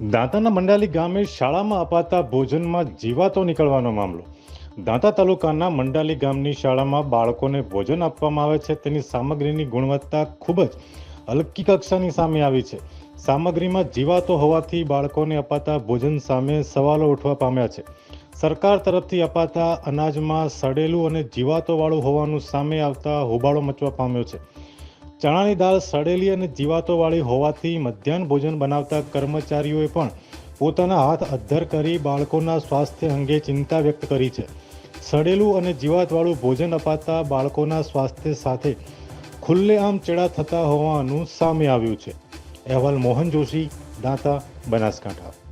દાંતાના મંડાલી ગામે શાળામાં અપાતા ભોજનમાં જીવાતો નીકળવાનો મામલો. દાંતા તાલુકાના મંડાલી ગામની શાળામાં બાળકોને ભોજન આપવામાં આવે છે. તેની સામગ્રીની ગુણવત્તા ખૂબ જ હલકી કક્ષાની સામે આવી છે. સામગ્રીમાં જીવાતો હોવાથી બાળકોને અપાતા ભોજન સામે સવાલો ઉઠવા પામ્યા છે. સરકાર તરફથી અપાતા અનાજમાં સડેલું અને જીવાતોવાળું હોવાનું સામે આવતા હોબાળો મચવા પામ્યો છે. ચણાની દાળ સડેલી અને જીવાતોવાળી હોવાથી મધ્યાહન ભોજન બનાવતા કર્મચારીઓએ પણ પોતાના હાથ અદ્ધર કરી બાળકોના સ્વાસ્થ્ય અંગે ચિંતા વ્યક્ત કરી છે. સડેલું અને જીવાતવાળું ભોજન અપાતા બાળકોના સ્વાસ્થ્ય સાથે ખુલ્લેઆમ ચેડા થતા હોવાનું સામે આવ્યું છે. અહેવાલ મોહન જોશી, દાંતા, બનાસકાંઠા.